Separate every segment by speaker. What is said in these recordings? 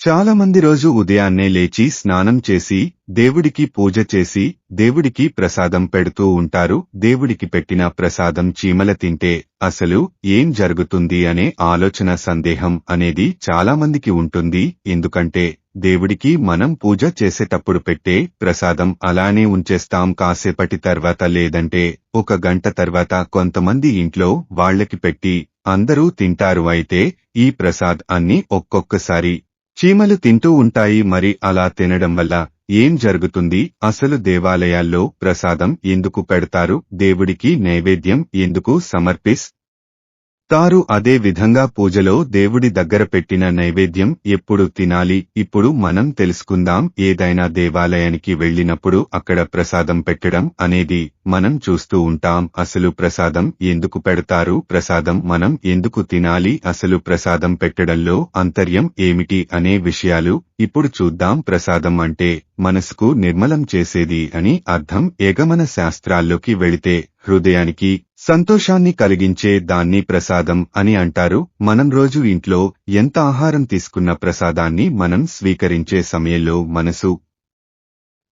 Speaker 1: చాలా మంది రోజు ఉదయాన్నే లేచి స్నానం చేసి దేవుడికి పూజ చేసి దేవుడికి ప్రసాదం పెడుతూ ఉంటారు. దేవుడికి పెట్టిన ప్రసాదం చీమల తింటే అసలు ఏం జరుగుతుంది అనే ఆలోచన సందేహం అనేది చాలా మందికి ఉంటుంది. ఎందుకంటే దేవుడికి మనం పూజ చేసేటప్పుడు పెట్టే ప్రసాదం అలానే ఉంచేస్తాం. కాసేపటి తర్వాత లేదంటే ఒక గంట తర్వాత కొంతమంది ఇంట్లో వాళ్ళకి పెట్టి అందరూ తింటారు. అయితే ఈ ప్రసాద్ అన్ని ఒక్కొక్కసారి చీమలు తింటూ ఉంటాయి మరి అలా తినడం వల్ల ఏం జరుగుతుంది? అసలు దేవాలయాల్లో ప్రసాదం ఎందుకు పెడతారు? దేవుడికి నైవేద్యం ఎందుకు సమర్పిస్ తారు అదే విధంగా పూజలో దేవుడి దగ్గర పెట్టిన నైవేద్యం ఎప్పుడు తినాలి ఇప్పుడు మనం తెలుసుకుందాం ఏదైనా దేవాలయానికి వెళ్ళినప్పుడు అక్కడ ప్రసాదం పెట్టడం అనేది మనం చూస్తూ ఉంటాం. అసలు ప్రసాదం ఎందుకు పెడతారు? ప్రసాదం మనం ఎందుకు తినాలి? అసలు ప్రసాదం పెట్టడంలో అంతర్యం ఏమిటి? అనే విషయాలు ఇప్పుడు చూద్దాం ప్రసాదం అంటే మనసుకు నిర్మలం చేసేది అని అర్థం. ఎగమన శాస్త్రాల్లోకి వెళితే హృదయానికి సంతోషాన్ని కలిగించే దాన్ని ప్రసాదం అని అంటారు. మనం రోజు ఇంట్లో ఎంత ఆహారం తీసుకున్న ప్రసాదాన్ని మనం స్వీకరించే సమయంలో మనసు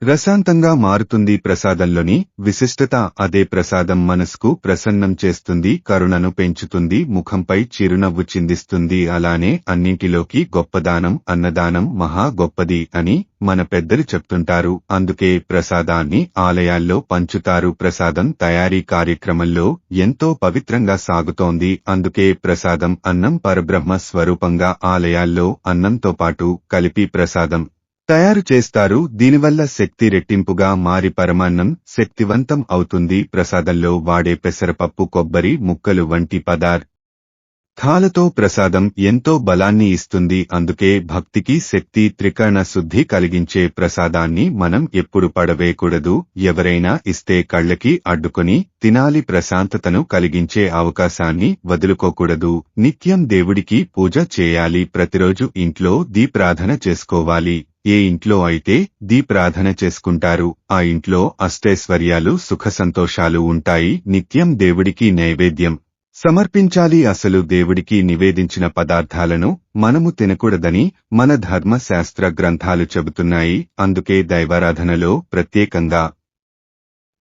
Speaker 1: రసాంతంగా మారుతుంది ప్రసాదంలోని విశిష్టత అదే ప్రసాదం మనసుకు ప్రసన్నం చేస్తుంది కరుణను పెంచుతుంది ముఖంపై చిరునవ్వు చిందిస్తుంది అలానే అన్నింటిలోకి గొప్పదానం అన్నదానం మహా గొప్పది అని మన పెద్దలు చెప్తుంటారు. అందుకే ప్రసాదాన్ని ఆలయాల్లో పంచుతారు. ప్రసాదం తయారీ కార్యక్రమంలో ఎంతో పవిత్రంగా సాగుతోంది. అందుకే ప్రసాదం అన్నం పరబ్రహ్మ స్వరూపంగా ఆలయాల్లో అన్నంతో పాటు కలిపి ప్రసాదం తయారు చేస్తారు. దీనివల్ల శక్తి రెట్టింపుగా మారి పరమాన్నం శక్తివంతం అవుతుంది. ప్రసాదంలో వాడే పెసరపప్పు కొబ్బరి ముక్కలు వంటి పదార్థాలతో ప్రసాదం ఎంతో బలాన్ని ఇస్తుంది. అందుకే భక్తికి శక్తి త్రికరణ శుద్ధి కలిగించే ప్రసాదాన్ని మనం ఎప్పుడు పడవేయకూడదు. ఎవరైనా ఇస్తే కళ్ళకి అడ్డుకొని తినాలి. ప్రశాంతతను కలిగించే అవకాశాన్ని వదులుకోకూడదు. నిత్యం దేవుడికి పూజ చేయాలి. ప్రతిరోజు ఇంట్లో దీప్రాధన చేసుకోవాలి. ఏ ఇంట్లో అయితే దీప్రాధన చేసుకుంటారు ఆ ఇంట్లో అష్టైశ్వర్యాలు సుఖసంతోషాలు ఉంటాయి. నిత్యం దేవుడికి నైవేద్యం సమర్పించాలి. అసలు దేవుడికి నివేదించిన పదార్థాలను మనము తినకూడదని మన ధర్మ శాస్త్ర గ్రంథాలు చెబుతున్నాయి. అందుకే దైవారాధనలో ప్రత్యేకంగా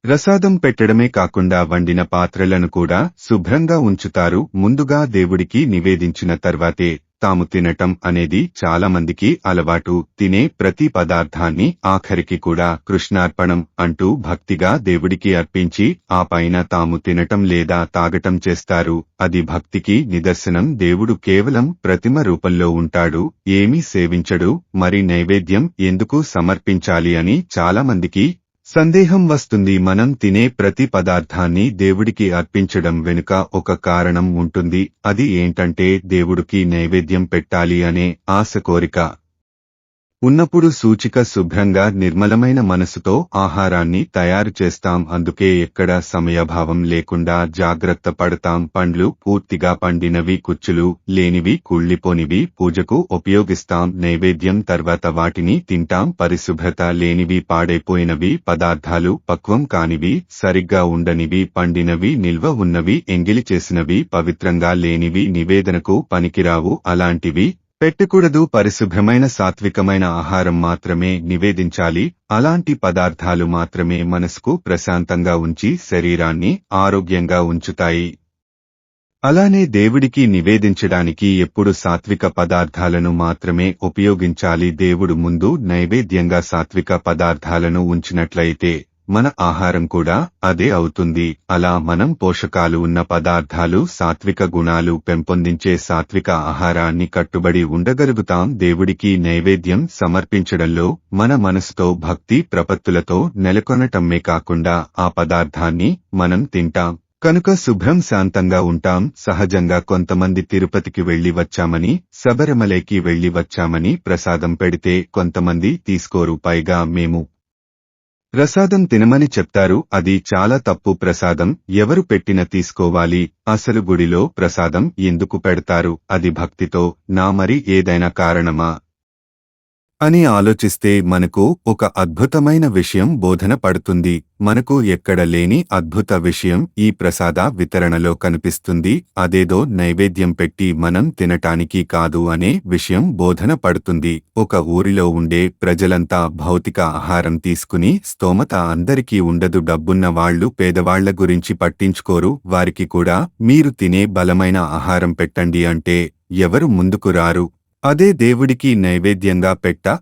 Speaker 1: ప్రసాదం పెట్టడమే కాకుండా వండిన పాత్రలను కూడా శుభ్రంగా ఉంచుతారు. ముందుగా దేవుడికి నివేదించిన తర్వాతే తాము తినటం అనేది చాలా మందికి అలవాటు. తినే ప్రతి పదార్థాన్ని ఆఖరికి కూడా కృష్ణార్పణం అంటూ భక్తిగా దేవుడికి అర్పించి ఆ పైన తాము తినటం లేదా తాగటం చేస్తారు. అది భక్తికి నిదర్శనం. దేవుడు కేవలం ప్రతిమ రూపంలో ఉంటాడు. ఏమీ సేవించడు. మరి నైవేద్యం ఎందుకు సమర్పించాలి అని చాలా మందికి సందేహం వస్తుంది మనం తినే ప్రతి పదార్థాన్ని దేవుడికి అర్పించడం వెనుక ఒక కారణం ఉంటుంది. అది ఏంటంటే దేవుడికి నైవేద్యం పెట్టాలి అనే ఆశ కోరిక. ఉన్నప్పుడు సూచిక శుభ్రంగా నిర్మలమైన మనసుతో ఆహారాన్ని తయారు చేస్తాం. అందుకే ఎక్కడా సమయభావం లేకుండా జాగ్రత్త పడతాం. పండ్లు పూర్తిగా పండినవి కుచ్చులు లేనివి కుళ్ళిపోనివి పూజకు ఉపయోగిస్తాం. నైవేద్యం తర్వాత వాటిని తింటాం. పరిశుభ్రత లేనివి పాడైపోయినవి పదార్థాలు పక్వం కానివి సరిగ్గా ఉండనివి పండినవి నిల్వ ఉన్నవి ఎంగిలి చేసినవి పవిత్రంగా లేనివి నివేదనకు పనికిరావు. అలాంటివి పెట్టకూడదు పరిశుభ్రమైన సాత్వికమైన ఆహారం మాత్రమే నివేదించాలి. అలాంటి పదార్థాలు మాత్రమే మనసుకు ప్రశాంతంగా ఉంచి శరీరాన్ని ఆరోగ్యంగా ఉంచుతాయి. అలానే దేవుడికి నివేదించడానికి ఎప్పుడు సాత్విక పదార్థాలను మాత్రమే ఉపయోగించాలి. దేవుడు ముందు నైవేద్యంగా సాత్విక పదార్థాలను ఉంచినట్లయితే మన ఆహారం కూడా అదే అవుతుంది. అలా మనం పోషకాలు ఉన్న పదార్థాలు సాత్విక గుణాలు పెంపొందించే సాత్విక ఆహారాన్ని కట్టుబడి ఉండగలుగుతాం. దేవుడికి నైవేద్యం సమర్పించడంలో మన మనసుతో భక్తి ప్రపత్తులతో నెలకొనటమే కాకుండా ఆ పదార్థాన్ని మనం తింటాం. కనుక శుభ్రం శాంతంగా ఉంటాం. సహజంగా కొంతమంది తిరుపతికి వెళ్ళి వచ్చామని శబరిమలైకి వెళ్ళి వచ్చామని ప్రసాదం పెడితే కొంతమంది తీసుకోరు. పైగా మేము ప్రసాదం తినమని చెప్తారు అది చాలా తప్పు ప్రసాదం ఎవరు పెట్టిన తీసుకోవాలి అసలు గుడిలో ప్రసాదం ఎందుకు పెడతారు అది భక్తితో నా మరి ఏదైనా కారణమా? అని ఆలోచిస్తే మనకు ఒక అద్భుతమైన విషయం బోధన పడుతుంది. మనకు ఎక్కడ లేని అద్భుత విషయం ఈ ప్రసాద వితరణలో కనిపిస్తుంది. అదేదో నైవేద్యం పెట్టి మనం తినటానికి కాదు అనే విషయం బోధన పడుతుంది. ఒక ఊరిలో ఉండే ప్రజలంతా భౌతిక ఆహారం తీసుకుని స్తోమత అందరికీ ఉండదు. డబ్బున్న వాళ్ళు పేదవాళ్ళ గురించి పట్టించుకోరు. వారికి కూడా మీరు తినే బలమైన ఆహారం పెట్టండి అంటే ఎవరు ముందుకు రారు? అదే దేవుడికి నైవేద్యంగా పెట్ట?